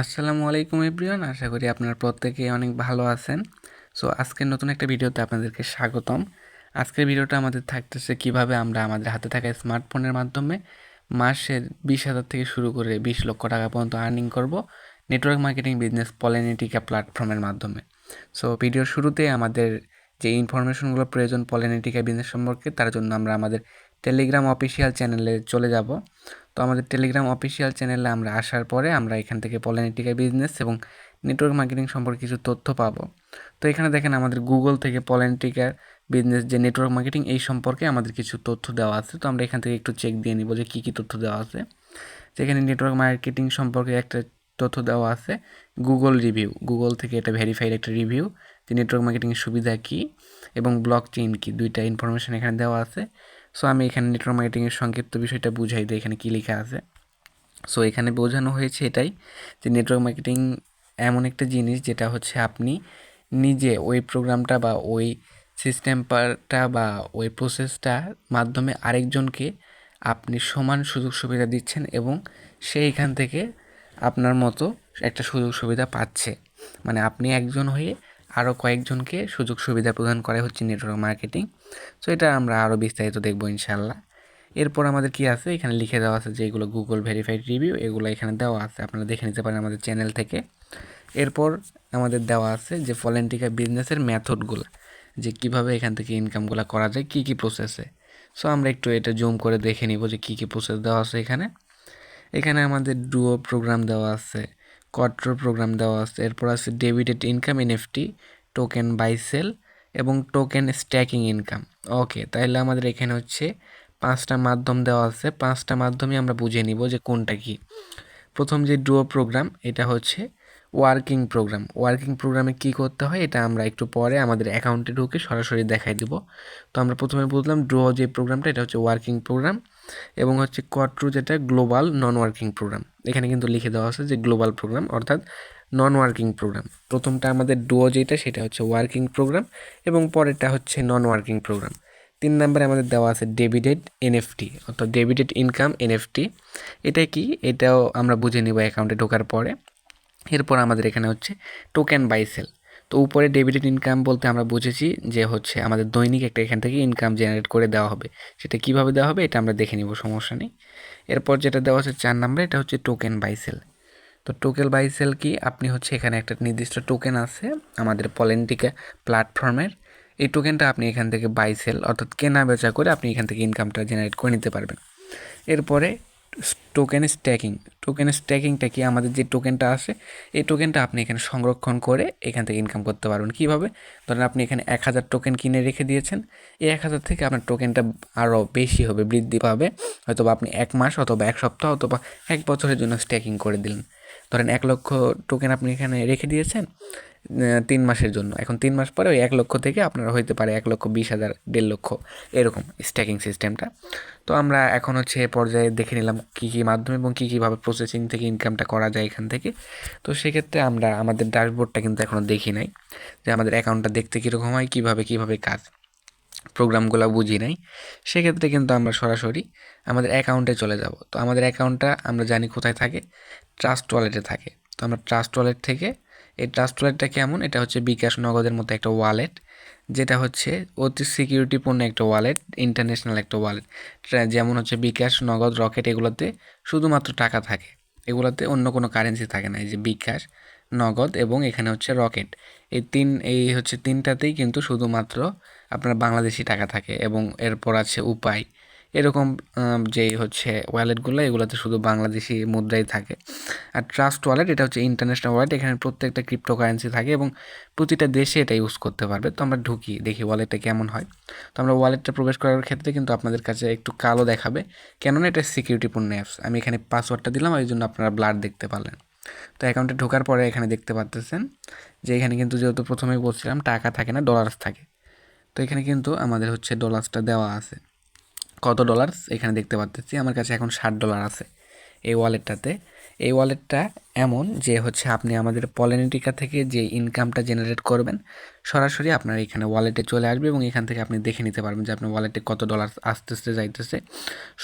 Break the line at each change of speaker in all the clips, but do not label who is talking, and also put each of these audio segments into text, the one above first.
আসসালামু আলাইকুম এভরিওয়ান, আশা করি আপনারা প্রত্যেকে অনেক ভালো আছেন। সো আজকের নতুন একটা ভিডিওতে আপনাদেরকে স্বাগতম। আজকের ভিডিওটা আমাদের থাকতেছে কীভাবে আমরা আমাদের হাতে থাকা স্মার্টফোনের মাধ্যমে মাসের বিশ হাজার থেকে শুরু করে বিশ লক্ষ টাকা পর্যন্ত আর্নিং করব নেটওয়ার্ক মার্কেটিং বিজনেস পলিনেটিকা প্ল্যাটফর্মের মাধ্যমে। সো ভিডিওর শুরুতে আমাদের যে ইনফরমেশনগুলো প্রয়োজন পলিনেটিকা বিজনেস সম্পর্কে, তার জন্য আমরা আমাদের টেলিগ্রাম অফিসিয়াল চ্যানেলে চলে যাব। তো আমাদের টেলিগ্রাম অফিসিয়াল চ্যানেলে আমরা আসার পরে আমরা এখান থেকে পলিনেটিকা বিজনেস এবং নেটওয়ার্ক মার্কেটিং সম্পর্কে কিছু তথ্য পাবো। তো এখানে দেখেন আমাদের গুগল থেকে পলিনেটিকার বিজনেস যে নেটওয়ার্ক মার্কেটিং এই সম্পর্কে আমাদের কিছু তথ্য দেওয়া আছে। তো আমরা এখান থেকে একটু চেক দিয়ে নিব যে কী কী তথ্য দেওয়া আছে। যেখানে নেটওয়ার্ক মার্কেটিং সম্পর্কে একটা তথ্য দেওয়া আছে গুগল রিভিউ গুগল থেকে এটা ভেরিফাইড একটা রিভিউ যে নেটওয়ার্ক মার্কেটিংয়ের সুবিধা কী এবং ব্লক চেইন কী। দুইটা ইনফরমেশন এখানে দেওয়া আছে। সো আমি এখানে নেটওয়ার্ক মার্কেটিংয়ের সংক্ষিপ্ত বিষয়টা বুঝাই দিই, এখানে কী লেখা আছে। সো এখানে বোঝানো হয়েছে এটাই যে নেটওয়ার্ক মার্কেটিং এমন একটা জিনিস যেটা হচ্ছে আপনি নিজে ওই প্রোগ্রামটা বা ওই সিস্টেমটা বা ওই প্রসেসটা মাধ্যমে আরেকজনকে আপনি সমান সুযোগ সুবিধা দিচ্ছেন এবং সে এখান থেকে আপনার মতো একটা সুযোগ সুবিধা পাচ্ছে। মানে আপনি একজন হয়ে আরও কয়েকজনকে সুযোগ সুবিধা প্রদান করা হচ্ছে নেটওয়ার্ক মার্কেটিং সো এটা আমরা আরও বিস্তারিত দেখব ইনশাল্লাহ এরপর আমাদের কি আছে? এখানে লিখে দেওয়া আছে যে এগুলো গুগল ভেরিফাইড রিভিউ এগুলো এখানে দেওয়া আছে। আপনারা দেখে নিতে পারেন আমাদের চ্যানেল থেকে। এরপর আমাদের দেওয়া আছে যে ফলেন্টিকা বিজনেসের মেথডগুলো যে কীভাবে এখান থেকে ইনকামগুলো করা যায়, কী কী প্রসেসে সো আমরা একটু এটা জুম করে দেখে নিব যে কী কী প্রসেস দেওয়া আছে এখানে। এখানে আমাদের ডুও প্রোগ্রাম দেওয়া আছে। কোয়াট্রো প্রোগ্রাম দেওয়া আছে। এরপর আছে debited income NFT token buy sell এবং টোকেন স্ট্যাকিং ইনকাম ওকে তাহলে আমাদের এখানে হচ্ছে পাঁচটা মাধ্যম দেওয়া আছে। পাঁচটা মাধ্যমে আমরা বুঝে নিব যে কোনটা কি। প্রথম যে ডুয়ো প্রোগ্রাম এটা হচ্ছে ওয়ার্কিং প্রোগ্রাম ওয়ার্কিং প্রোগ্রামে কি করতে হয়, এটা আমরা একটু পরে আমাদের অ্যাকাউন্টে ঢুকে সরাসরি দেখাই দিব। তো আমরা প্রথমে বুঝলাম ডুও যে প্রোগ্রামটা এটা হচ্ছে ওয়ার্কিং প্রোগ্রাম এবং হচ্ছে কোয়াট্রু যেটা গ্লোবাল নন ওয়ার্কিং প্রোগ্রাম এখানে কিন্তু লিখে দেওয়া আছে যে গ্লোবাল প্রোগ্রাম অর্থাৎ নন ওয়ার্কিং প্রোগ্রাম প্রথমটা আমাদের ডুও যেটা, সেটা হচ্ছে ওয়ার্কিং প্রোগ্রাম এবং পরেরটা হচ্ছে নন ওয়ার্কিং প্রোগ্রাম তিন নম্বরে আমাদের দেওয়া আছে ডেবিটেড এনএফটি অর্থাৎ ডেবিটেড ইনকাম এনএফটি এটা কি? এটাও আমরা বুঝে নিব অ্যাকাউন্টে ঢোকার পরে। এরপর আমাদের এখানে হচ্ছে টোকেন বাইসেল তো উপরে ডেবিটেড ইনকাম বলতে আমরা বুঝেছি যে হচ্ছে আমাদের দৈনিক একটা এখান থেকে ইনকাম জেনারেট করে দেওয়া হবে। সেটা কীভাবে দেওয়া হবে এটা আমরা দেখে নিব, সমস্যা নেই। এরপর যেটা দেওয়া হচ্ছে চার নম্বরে এটা হচ্ছে টোকেন বাইসেল তো টোকেন বাইসেল কি? আপনি হচ্ছে এখানে একটা নির্দিষ্ট টোকেন আছে আমাদের পলেন্টিকা প্ল্যাটফর্মের। এই টোকেনটা আপনি এখান থেকে বাই সেল অর্থাৎ কেনা বেচা করে আপনি এখান থেকে ইনকামটা জেনারেট করে নিতে পারবেন। এরপরে টোকেন স্ট্যাকিং টোকেন স্ট্যাকিংটা কি? আমাদের যে টোকেনটা আছে, এই টোকেনটা আপনি এখানে সংরক্ষণ করে এখান থেকে ইনকাম করতে পারবেন। কীভাবে? ধরেন আপনি এখানে এক হাজার টোকেন কিনে রেখে দিয়েছেন। এই এক হাজার থেকে আপনার টোকেনটা আরও বেশি হবে, বৃদ্ধি পাবে। হয়তো আপনি এক মাস অথবা এক সপ্তাহ অথবা এক বছরের জন্য স্ট্যাকিং করে দিলেন। ধরেন এক লক্ষ টোকেন আপনি এখানে রেখে দিয়েছেন তিন মাসের জন্য। এখন তিন মাস পরে ওই এক লক্ষ থেকে আপনার হইতে পারে এক লক্ষ বিশ হাজার, দেড় লক্ষ, এরকম স্ট্যাকিং সিস্টেমটা তো আমরা এখন হচ্ছে পর্যায়ে দেখে নিলাম কী কী মাধ্যমে এবং কী কীভাবে প্রসেসিং থেকে ইনকামটা করা যায় এখান থেকে। তো সেক্ষেত্রে আমরা আমাদের ড্যাশবোর্ডটা কিন্তু এখনও দেখি নাই, যে আমাদের অ্যাকাউন্টটা দেখতে কীরকম হয়, কীভাবে কীভাবে কাজ প্রোগ্রামগুলো বুঝি নাই। সেক্ষেত্রে কিন্তু আমরা সরাসরি আমাদের অ্যাকাউন্টে চলে যাব। তো আমাদের অ্যাকাউন্টটা আমরা জানি কোথায় থাকে, ট্রাস্ট ওয়ালেটে থাকে। তো আমরা ট্রাস্ট ওয়ালেট থেকে, এই ট্রাস্ট ওয়ালেটটা কেমন? এটা হচ্ছে বিকাশ নগদের মতো একটা ওয়ালেট, যেটা হচ্ছে অতি সিকিউরিটিপূর্ণ একটা ওয়ালেট, ইন্টারন্যাশনাল একটা ওয়ালেট। যেমন হচ্ছে বিকাশ নগদ রকেট এগুলোতে শুধুমাত্র টাকা থাকে। এগুলোতে অন্য কোনো কারেন্সি থাকে না। এই যে বিকাশ নগদ এবং এখানে হচ্ছে রকেট। এই তিন, এই হচ্ছে তিনটাতেই কিন্তু শুধুমাত্র আপনার বাংলাদেশি টাকা থাকে এবং এরপর আছে উপায়। এরকম যেই হচ্ছে ওয়ালেটগুলো এগুলোতে শুধু বাংলাদেশি মুদ্রাই থাকে। আর ট্রাস্ট ওয়ালেট এটা হচ্ছে ইন্টারন্যাশনাল ওয়ালেট এখানে প্রত্যেকটা ক্রিপ্টো কারেন্সি থাকে এবং প্রতিটা দেশে এটা ইউজ করতে পারবে। তো আমরা ঢুকি, দেখি ওয়ালেটটা কেমন হয়। তো আমরা ওয়ালেটটা প্রবেশ করার ক্ষেত্রে কিন্তু আপনাদের কাছে একটু কালো দেখাবে। কেননা এটা সিকিউরিটিপূর্ণ অ্যাপস আমি এখানে পাসওয়ার্ডটা দিলাম, ওই জন্য আপনারা ব্লাড দেখতে পারলেন। তো অ্যাকাউন্টে ঢোকার পরে এখানে দেখতে পাচ্তেছেন যে এখানে কিন্তু যেহেতু প্রথমেই বলছিলাম, টাকা থাকে না ডলার্স থাকে। তো এখানে কিন্তু আমাদের হচ্ছে ডলার্সটা দেওয়া আছে। কত ডলার্স এখানে দেখতে পাচ্ছি আমার কাছে এখন ষাট ডলার আছে এই ওয়ালেটটাতে এই ওয়ালেটটা এমন যে হচ্ছে আপনি আমাদের পলিনেটিকা থেকে যে ইনকামটা জেনারেট করবেন, সরাসরি আপনার এখানে ওয়ালেটে চলে আসবে এবং এখান থেকে আপনি দেখে নিতে পারবেন যে আপনার ওয়ালেটে কত ডলার আসতেছে, যাইতেছে।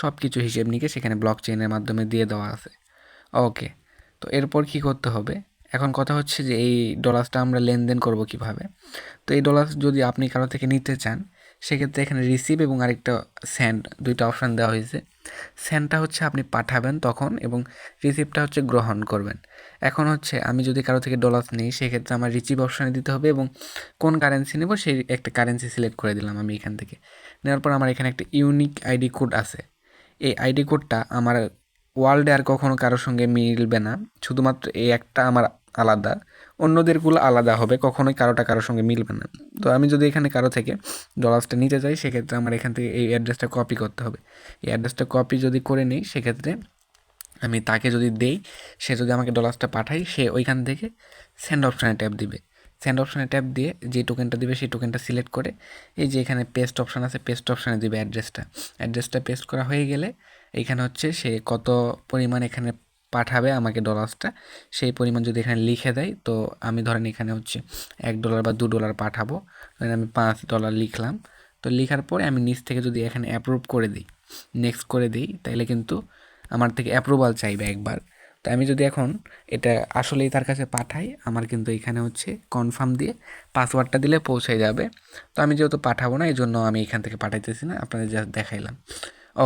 সব কিছু হিসেব নিকে সেখানে ব্লক চেইনের মাধ্যমে দিয়ে দেওয়া আছে। ওকে তো এরপর কি করতে হবে? এখন কথা হচ্ছে যে এই ডলার্সটা আমরা লেনদেন করব কীভাবে? তো এই ডলার্স যদি আপনি কারও থেকে নিতে চান, সেক্ষেত্রে এখানে রিসিভ এবং আরেকটা স্যান্ড দুইটা অপশান দেওয়া হয়েছে। স্যান্ডটা হচ্ছে আপনি পাঠাবেন তখন এবং রিসিভটা হচ্ছে গ্রহণ করবেন। এখন হচ্ছে আমি যদি কারও থেকে ডলার্স নিই, সেক্ষেত্রে আমার রিসিভ অপশানে দিতে হবে এবং কোন কারেন্সি নেব সেই একটা কারেন্সি সিলেক্ট করে দিলাম আমি এখান থেকে। নেওয়ার পর আমার এখানে একটা ইউনিক আইডি কোড আছে। এই আইডি কোডটা আমার ওয়ার্ল্ডে আর কখনো কারোর সঙ্গে মিলবে না। শুধুমাত্র এই একটা আমার আলাদা। অন্যদেরগুলো আলাদা হবে, কখনোই কারোটা কারোর সঙ্গে মিলবে না। তো আমি যদি এখানে কারও থেকে ডলার্সটা নিতে চাই, সেক্ষেত্রে আমার এখান থেকে এই অ্যাড্রেসটা কপি করতে হবে। এই অ্যাড্রেসটা কপি যদি করে নিই, সেক্ষেত্রে আমি তাকে যদি দেই, সে যদি আমাকে ডলার্সটা পাঠায়, সে ওইখান থেকে সেন্ড অপশানে ট্যাপ দিবে। সেন্ড অপশানে ট্যাপ দিয়ে যে টোকেনটা দিবে, সেই টোকেনটা সিলেক্ট করে, এই যে এখানে পেস্ট অপশান আছে পেস্ট অপশানে দিবে অ্যাড্রেসটা অ্যাড্রেসটা পেস্ট করা হয়ে গেলে এইখানে হচ্ছে সে কত পরিমাণ এখানে পাঠাবে আমাকে ডলার্সটা সেই পরিমাণ যদি এখানে লিখে দেয়, তো আমি ধরেন এখানে হচ্ছে এক ডলার বা দু ডলার পাঠাবো। আমি পাঁচ ডলার লিখলাম, তো লেখার পরে আমি নিচ থেকে যদি এখানে অ্যাপ্রুভ করে দিই নেক্সট করে দিই তাহলে কিন্তু আমার থেকে অ্যাপ্রুভাল চাইবে একবার। তো আমি যদি এখন এটা আসলেই তার কাছে পাঠাই, আমার কিন্তু এখানে হচ্ছে কনফার্ম দিয়ে পাসওয়ার্ডটা দিলে পৌঁছে যাবে। তো আমি যেহেতু পাঠাবো না এই জন্য আমি এখান থেকে পাঠাইতেছি না, আপনাদের জাস্ট দেখাইলাম।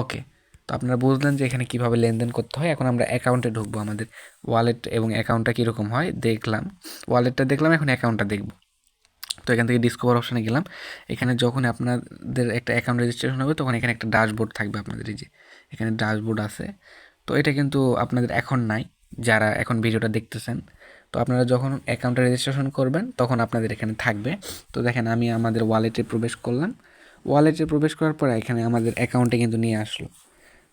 ওকে তো আপনারা বুঝলেন যে এখানে কীভাবে লেনদেন করতে হয়। এখন আমরা অ্যাকাউন্টে ঢুকবো আমাদের ওয়ালেট এবং অ্যাকাউন্টটা কীরকম হয় দেখলাম। ওয়ালেটটা দেখলাম, এখন অ্যাকাউন্টটা দেখব। তো এখান থেকে ডিসকভার অপশানে গেলাম। এখানে যখন আপনাদের একটা অ্যাকাউন্ট রেজিস্ট্রেশন হবে, তখন এখানে একটা ড্যাশবোর্ড থাকবে আপনাদের, এই যে এখানে ড্যাশবোর্ড আছে। তো এটা কিন্তু আপনাদের এখন নাই, যারা এখন ভিডিওটা দেখতেছেন। তো আপনারা যখন অ্যাকাউন্টে রেজিস্ট্রেশন করবেন, তখন আপনাদের এখানে থাকবে। তো দেখেন, আমি আমাদের ওয়ালেটে প্রবেশ করলাম। ওয়ালেটে প্রবেশ করার পরে এখানে আমাদের অ্যাকাউন্টে কিন্তু নিয়ে আসলো।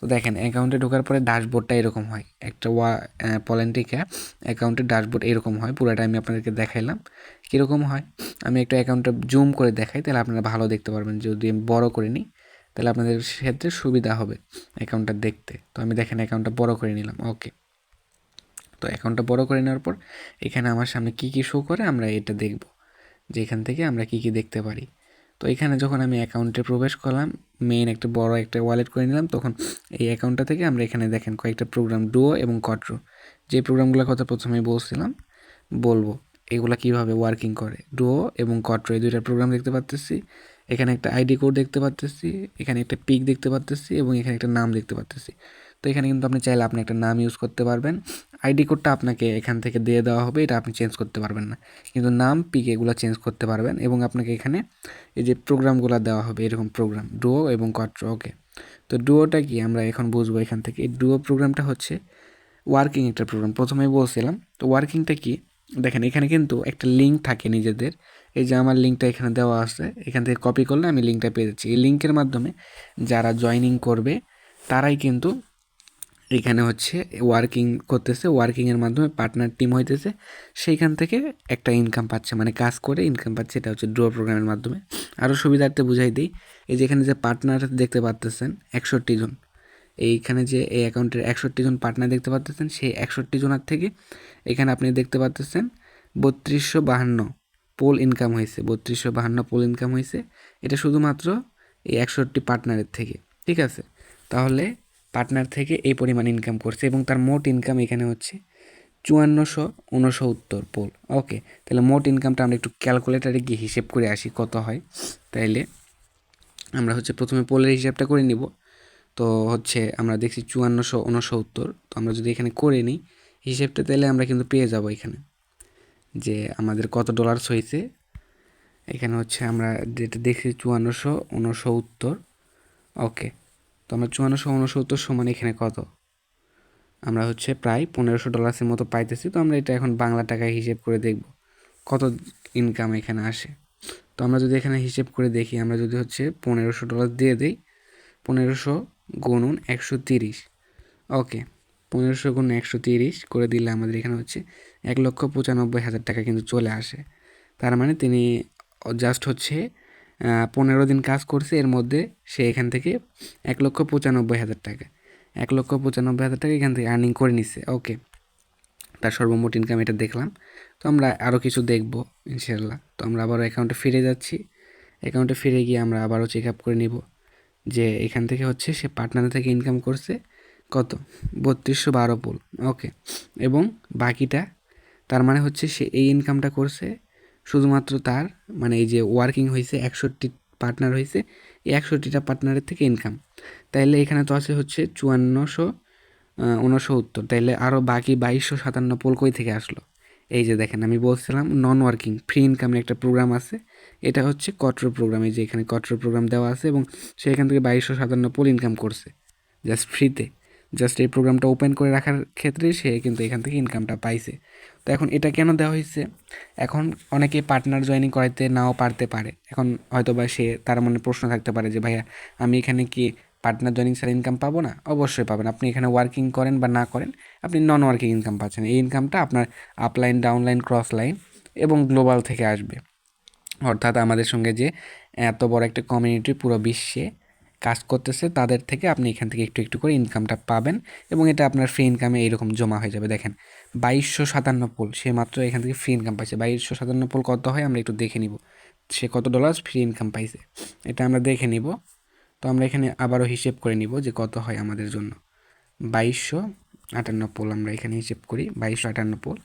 তো দেখেন অ্যাকাউন্টে ঢোকার পরে ড্যাশবোর্ডটা এরকম হয়। একটা ওয়া পলেন্টিকা অ্যাকাউন্টের ড্যাশবোর্ড এরকম হয়। পুরোটা আমি আপনাদেরকে দেখাইলাম কীরকম হয়। আমি একটা অ্যাকাউন্টটা জুম করে দেখাই, তাহলে আপনারা ভালো দেখতে পারবেন। যদি আমি বড়ো করে নিই, তাহলে আপনাদের ক্ষেত্রে সুবিধা হবে অ্যাকাউন্টটা দেখতে। তো আমি দেখেন অ্যাকাউন্টটা বড় করে নিলাম। ওকে তো অ্যাকাউন্টটা বড় করে নেওয়ার পর, এখানে আমার সামনে কী কী শো করে আমরা এটা দেখব। যে এখান থেকে আমরা কী কী দেখতে পারি। তো এখানে যখন আমি অ্যাকাউন্টে প্রবেশ করলাম মেইন একটা বড় একটা ওয়ালেট করে নিলাম, তখন এই অ্যাকাউন্টটা থেকে আমরা এখানে দেখেন কয়েকটা প্রোগ্রাম ডুও এবং কট্রো যে প্রোগ্রামগুলোর কথা প্রথমে বলছিলাম, বলব, এগুলো কীভাবে ওয়ার্কিং করে? ডুও এবং কট্রো এই দুইটা প্রোগ্রাম দেখতে পাচ্তেছি এখানে একটা আইডি কোড দেখতে পাচ্তেছি এখানে একটা পিক দেখতে পাচ্তেছি এবং এখানে একটা নাম দেখতে পাচ্তেছি তো এখানে কিন্তু আপনি চাইলে আপনি একটা নাম ইউজ করতে পারবেন। আইডি কোডটা আপনাকে এখান থেকে দিয়ে দেওয়া হবে, এটা আপনি চেঞ্জ করতে পারবেন না। কিন্তু নাম পিক এগুলো চেঞ্জ করতে পারবেন এবং আপনাকে এখানে এই যে প্রোগ্রামগুলো দেওয়া হবে, এরকম প্রোগ্রাম ডুও এবং কট্রো ওকে তো ডুওটা কি? আমরা এখন বুঝব এখান থেকে। এই ডুও প্রোগ্রামটা হচ্ছে ওয়ার্কিং একটা প্রোগ্রাম প্রথমেই বলছিলাম, তো ওয়ার্কিংটা কি? দেখেন, এখানে কিন্তু একটা লিঙ্ক থাকে নিজেদের। এই যে আমার লিঙ্কটা এখানে দেওয়া আছে, এখান থেকে কপি করলে আমি লিঙ্কটা পেয়ে যাচ্ছি। এই লিঙ্কের মাধ্যমে যারা জয়নিং করবে, তারাই কিন্তু এখানে হচ্ছে ওয়ার্কিং করতেছে ওয়ার্কিংয়ের মাধ্যমে পার্টনার টিম হইতেছে। সেইখান থেকে একটা ইনকাম পাচ্ছে মানে কাজ করে ইনকাম পাচ্ছে, এটা হচ্ছে ড্র প্রোগ্রামের মাধ্যমে। আরও সুবিধার্থে বুঝাই দিই, এই যে এখানে যে পার্টনার দেখতে পাচ্তেছেন একষট্টি জন। এইখানে যে এই অ্যাকাউন্টের একষট্টি জন পার্টনার দেখতে পাচ্তেছেন সেই একষট্টি জনের থেকে এখানে আপনি দেখতে পাচ্তেছেন বত্রিশশো বাহান্ন পোল ইনকাম হয়েছে বত্রিশশো বাহান্ন পোল ইনকাম হয়েছে এটা শুধুমাত্র এই একষট্টি পার্টনারের থেকে, ঠিক আছে? তাহলে পার্টনার থেকে এই পরিমাণ ইনকাম করছে এবং তার মোট ইনকাম এখানে হচ্ছে চুয়ান্নশো উনসত্তর পোল। ওকে তাহলে মোট ইনকামটা আমরা একটু ক্যালকুলেটারে গিয়ে হিসেব করে আসি কত হয়। তাইলে আমরা হচ্ছে প্রথমে পোলের হিসাবটা করে নিব। তো হচ্ছে আমরা দেখছি চুয়ান্নশো উনসত্তর। তো আমরা যদি এখানে করে নিই হিসেবটা তাহলে আমরা কিন্তু পেয়ে যাব এখানে। যে আমাদের কত ডলার্স হয়েছে এখানে হচ্ছে আমরা যেটা দেখছি চুয়ান্নশো উনসত্তর। ওকে তো আমরা চুয়ান্নশো উনসত্তর সমান এখানে কত? আমরা হচ্ছে প্রায় পনেরোশো ডলার্সের মতো পাইতেছি, তো আমরা এটা এখন বাংলা টাকায় হিসেব করে দেখব কত ইনকাম এখানে আসে। তো আমরা যদি এখানে হিসেব করে দেখি, আমরা যদি হচ্ছে পনেরোশো ডলার দিয়ে দিই, পনেরোশো গুণুন একশো তিরিশ। ওকে, পনেরোশো গুণ একশো তিরিশ করে দিলে আমাদের এখানে হচ্ছে এক লক্ষ পঁচানব্বই হাজার টাকা কিন্তু চলে আসে। তার মানে তিনি জাস্ট হচ্ছে পনেরো দিন কাজ করছে, এর মধ্যে সে এখান থেকে এক লক্ষ পঁচানব্বই হাজার টাকা। এক লক্ষ পঁচানব্বই হাজার টাকা এখান থেকে আর্নিং করে নিছে। ওকে তার সর্বমোট ইনকাম এটা দেখলাম। তো আমরা আরও কিছু দেখব ইনশাল্লাহ তো আমরা আবারও অ্যাকাউন্টে ফিরে যাচ্ছি। অ্যাকাউন্টে ফিরে গিয়ে আমরা আবারও চেক আপ করে নিব যে এখান থেকে হচ্ছে সে পার্টনার থেকে ইনকাম করছে কত? বত্রিশশো বারো পোল ওকে এবং বাকিটা, তার মানে হচ্ছে সে এই ইনকামটা করছে শুধুমাত্র তার মানে এই যে ওয়ার্কিং হয়েছে একষট্টি পার্টনার হয়েছে এই একষট্টিটা পার্টনারের থেকে ইনকাম তাইলে এখানে তো আছে হচ্ছে চুয়ান্নশো উনসত্তর তাইলে আরও বাকি বাইশশো সাতান্ন পোল কই থেকে আসলো? এই যে দেখেন, আমি বলছিলাম নন ওয়ার্কিং ফ্রি ইনকামের একটা প্রোগ্রাম আছে। এটা হচ্ছে কটর প্রোগ্রাম এই যে এখানে কটর প্রোগ্রাম দেওয়া আছে এবং সেখান থেকে বাইশশো সাতান্ন পোল ইনকাম করছে জাস্ট ফ্রিতে জাস্ট এই প্রোগ্রামটা ওপেন করে রাখার ক্ষেত্রে সে কিন্তু এখান থেকে ইনকামটা পাইছে। তো এখন এটা কেন দেওয়া হয়েছে? এখন অনেকে পার্টনার জয়েনিং করাইতে নাও পারতে পারে। এখন হয়তো বা সে তার মনে প্রশ্ন থাকতে পারে যে, ভাইয়া, আমি এখানে কি পার্টনার জয়েনিং ছাড়া ইনকাম পাবো না? অবশ্যই পাবেন। আপনি এখানে ওয়ার্কিং করেন বা না করেন, আপনি নন ওয়ার্কিং ইনকাম পাচ্ছেন। এই ইনকামটা আপনার আপলাইন ডাউনলাইন ক্রস লাইন এবং গ্লোবাল থেকে আসবে। অর্থাৎ আমাদের সঙ্গে যে এত বড় একটা কমিউনিটি পুরো বিশ্বে কাজ করতেছে, তাদের থেকে আপনি এখান থেকে একটু একটু করে ইনকামটা পাবেন এবং এটা আপনার ফ্রি ইনকামে এইরকম জমা হয়ে যাবে। দেখেন, বাইশশো সাতান্ন পোল সে মাত্র এখান থেকে ফ্রি ইনকাম পাইছে। বাইশশো সাতান্ন পোল কত হয় আমরা একটু দেখে নিব। সে কত ডলার ফ্রি ইনকাম পাইছে? এটা আমরা দেখে নিব। তো আমরা এখানে আবারও হিসেব করে নিব যে কত হয় আমাদের জন্য। বাইশশো আটান্ন পোল আমরা এখানে হিসেব করি, বাইশশো আটান্ন পোল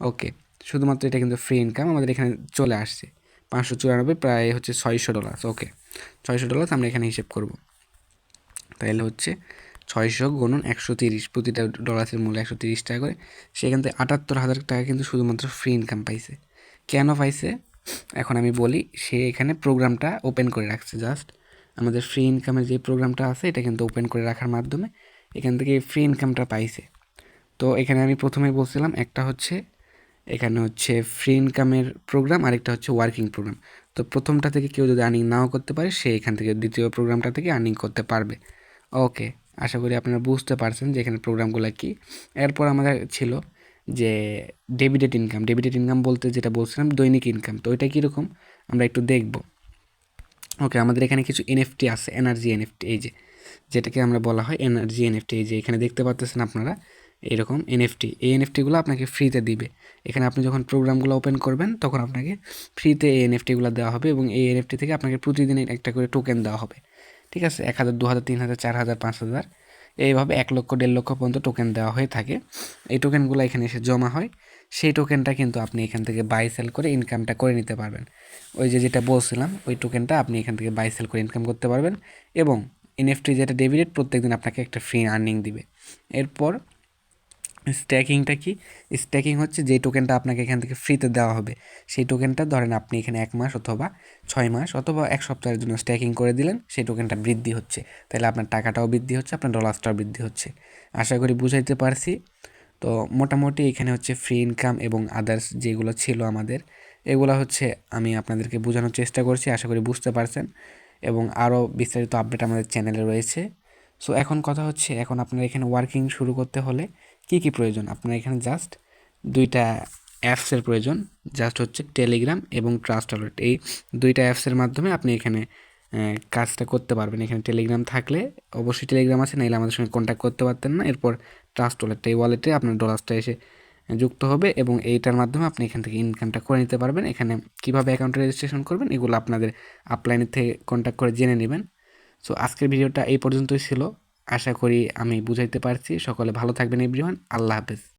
ওকে, শুধুমাত্র এটা কিন্তু ফ্রি ইনকাম আমাদের এখানে চলে আসছে। পাঁচশো চুরানব্বই প্রায় হচ্ছে ছয়শো ডলার ওকে। ছয়শো ডলার আমরা এখানে হিসেব করব। তাহলে হচ্ছে ছয়শো গুণন একশো তিরিশ, প্রতিটা ডলারের মূল্য একশো তিরিশ টাকা করে। সেখান থেকে আটাত্তর হাজার টাকা কিন্তু শুধুমাত্র ফ্রি ইনকাম পাইছে। কেন পাইছে? এখন আমি বলি, সে এখানে প্রোগ্রামটা ওপেন করে রাখছে জাস্ট আমাদের ফ্রি ইনকামের যে প্রোগ্রামটা আছে, এটা কিন্তু ওপেন করে রাখার মাধ্যমে এখান থেকে ফ্রি ইনকামটা পাইছে। তো এখানে আমি প্রথমেই বলছিলাম, একটা হচ্ছে এখানে হচ্ছে ফ্রি ইনকামের প্রোগ্রাম আরেকটা হচ্ছে ওয়ার্কিং প্রোগ্রাম তো প্রথমটা থেকে কেউ যদি আর্নিং নাও করতে পারে, সে এখান থেকে দ্বিতীয় প্রোগ্রামটা থেকে আর্নিং করতে পারবে। ওকে আশা করি আপনারা বুঝতে পারছেন যে এখানে প্রোগ্রামগুলো কী। এরপর আমাদের ছিল যে ডেবিটেড ইনকাম ডেবিটেড ইনকাম বলতে যেটা বলছিলাম, দৈনিক ইনকাম তো ওইটা কীরকম? আমরা একটু দেখব। ওকে আমাদের এখানে কিছু এনএফটি আছে এনার্জি এনএফটি এই যে যেটাকে আমরা বলা হয় এনার্জি এনএফটি এই যে এখানে দেখতে পাচ্ছেন আপনারা। এরকম এনএফটি এই এনএফটিগুলো আপনাকে ফ্রিতে দিবে। এখানে আপনি যখন প্রোগ্রামগুলো ওপেন করবেন, তখন আপনাকে ফ্রিতে এই এনএফটিগুলো দেওয়া হবে এবং এই এনএফটি থেকে আপনাকে প্রতিদিন একটা করে টোকেন দেওয়া হবে। ঠিক আছে? এক হাজার, দু হাজার, তিন হাজার, চার হাজার, পাঁচ হাজার, এইভাবে এক লক্ষ, দেড় লক্ষ পর্যন্ত টোকেন দেওয়া হয়ে থাকে। এই টোকেনগুলো এখানে এসে জমা হয়। সেই টোকেনটা কিন্তু আপনি এখান থেকে বাই সেল করে ইনকামটা করে নিতে পারবেন। ওই যে যেটা বলছিলাম, ওই টোকেনটা আপনি এখান থেকে বাই সেল করে ইনকাম করতে পারবেন এবং এনএফটি যেটা ডেবিটেড প্রত্যেকদিন আপনাকে একটা ফ্রি আর্নিং দিবে। এরপর স্ট্যাকিংটা কি? স্ট্যাকিং হচ্ছে যে টোকেনটা আপনাকে এখান থেকে ফ্রিতে দেওয়া হবে। সেই টোকেনটা ধরেন আপনি এখানে এক মাস অথবা ছয় মাস অথবা এক সপ্তাহের জন্য স্ট্যাকিং করে দিলেন, সেই টোকেনটা বৃদ্ধি হচ্ছে। তাহলে আপনার টাকাটাও বৃদ্ধি হচ্ছে, আপনার ডলার্সটাও বৃদ্ধি হচ্ছে। আশা করি বুঝাইতে পারছি। তো মোটামুটি এখানে হচ্ছে ফ্রি ইনকাম এবং আদার্স যেগুলো ছিল আমাদের, এগুলো হচ্ছে আমি আপনাদেরকে বোঝানোর চেষ্টা করছি, আশা করি বুঝতে পারছেন। এবং আরও বিস্তারিত আপডেট আমাদের চ্যানেলে রয়েছে। সো এখন কথা হচ্ছে, এখন আপনার এখানে ওয়ার্কিং শুরু করতে হলে কী কী প্রয়োজন? আপনার এখানে জাস্ট দুইটা অ্যাপসের প্রয়োজন। জাস্ট হচ্ছে টেলিগ্রাম এবং ট্রাস্ট ওয়ালেট এই দুইটা অ্যাপসের মাধ্যমে আপনি এখানে কাজটা করতে পারবেন। এখানে টেলিগ্রাম থাকলে অবশ্যই টেলিগ্রাম আছে নাহলে আমাদের সঙ্গে কন্ট্যাক্ট করতে পারতেন না। এরপর ট্রাস্ট ওয়ালেটটা এই ওয়ালেটে আপনার ডলার্সটা এসে যুক্ত হবে এবং এইটার মাধ্যমে আপনি এখান থেকে ইনকামটা করে নিতে পারবেন। এখানে কীভাবে অ্যাকাউন্টে রেজিস্ট্রেশন করবেন, এগুলো আপনাদের আপলাইনের থেকে কন্ট্যাক্ট করে জেনে নেবেন। সো আজকের ভিডিওটা এই পর্যন্তই ছিল। আশা করি আমি বুঝাইতে পারছি। সকলে ভালো থাকবেন এভরিওয়ান আল্লাহ হাফেজ।